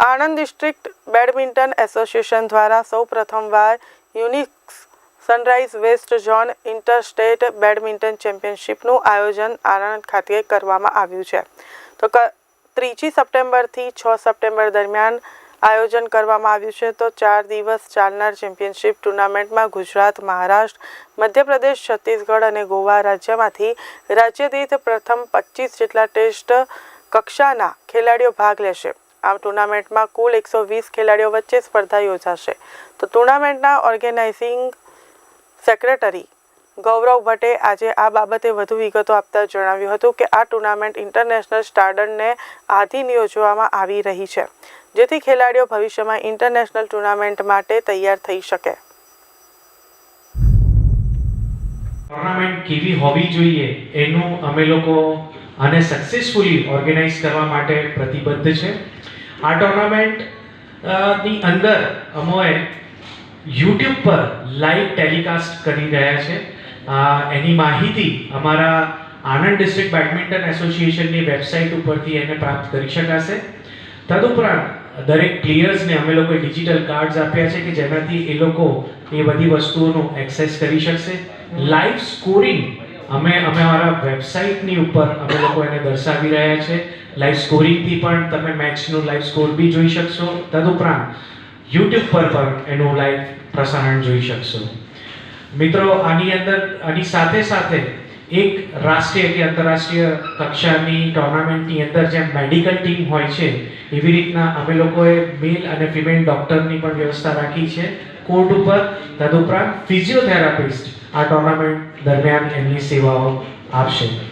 Anand district badminton association દ્વારા સૌ પ્રથમવાર Unix sunrise west zone inter state badminton ચેમ્પિયનશિપનું આયોજન આણંદ ખાતે કરવામાં આવ્યું છે. તો ત્રીજી સપ્ટેમ્બરથી છ સપ્ટેમ્બર દરમિયાન આયોજન કરવામાં આવ્યું છે. તો ચાર દિવસ ચાલનાર ચેમ્પિયનશિપ ટુર્નામેન્ટમાં ગુજરાત, મહારાષ્ટ્ર, મધ્યપ્રદેશ, છત્તીસગઢ અને ગોવા રાજ્યમાંથી રાજ્યદીઠ પ્રથમ પચીસ જેટલા ટેસ્ટ કક્ષાના ખેલાડીઓ ભાગ લેશે. આ ટુર્નામેન્ટમાં કુલ એકસો વીસ ખેલાડીઓ વચ્ચે સ્પર્ધા યોજાશે. તો ટુર્નામેન્ટના ઓર્ગેનાઇઝિંગ સેક્રેટરી ગૌરવ ભટ્ટે આજે આ બાબતે વધુ વિગતો આપતા જણાવ્યું હતું કે આ ટુર્નામેન્ટ ઇન્ટરનેશનલ સ્ટાન્ડર્ડને આધીન યોજવામાં આવી રહી છે, જેથી ખેલાડીઓ ભવિષ્યમાં ઇન્ટરનેશનલ ટુર્નામેન્ટ માટે તૈયાર થઈ શકે. ટુર્નામેન્ટ કેવી હોવી જોઈએ એનું અમે લોકો આને સક્સેસફુલી ઓર્ગેનાઇઝ કરવા માટે પ્રતિબદ્ધ છે. આ ટુર્નામેન્ટની અંદર અમોએ યુટ્યુબ પર લાઈવ ટેલિકાસ્ટ કરી રહ્યા છે. એની માહિતી અમારા આણંદ ડિસ્ટ્રિક્ટ બેડમિન્ટન એસોસિએશનની વેબસાઇટ ઉપરથી એને પ્રાપ્ત કરી શકાશે. તદુપરાંત, દરેક પ્લેયર્સને અમે લોકોએ ડિજિટલ કાર્ડ્સ આપ્યા છે કે જેનાથી એ લોકો એ બધી વસ્તુઓનો એક્સેસ કરી શકશે. લાઈવ સ્કોરિંગ અમે અમે અમારા વેબસાઇટની ઉપર અમે લોકો એને દર્શાવી રહ્યા છે. લાઈવ સ્કોરિંગથી પણ તમે મેચનું લાઈવ સ્કોર બી જોઈ શકશો. તદુપરાંત યુટ્યુબ પર પણ એનું લાઈવ પ્રસારણ જોઈ શકશો. મિત્રો, આની અંદર, આની સાથે સાથે એક રાષ્ટ્રીય કે આંતરરાષ્ટ્રીય કક્ષાની ટુર્નામેન્ટની અંદર જેમ મેડિકલ ટીમ હોય છે, એવી રીતના અમે લોકોએ મેલ અને ફિમેલ ડૉક્ટરની પણ વ્યવસ્થા રાખી છે. કોર્ટ ઉપર, તદુપરાંત ફિઝિયોથેરાપિસ્ટ આ ટુર્નામેન્ટ દરમિયાન એમની સેવાઓ આપશે.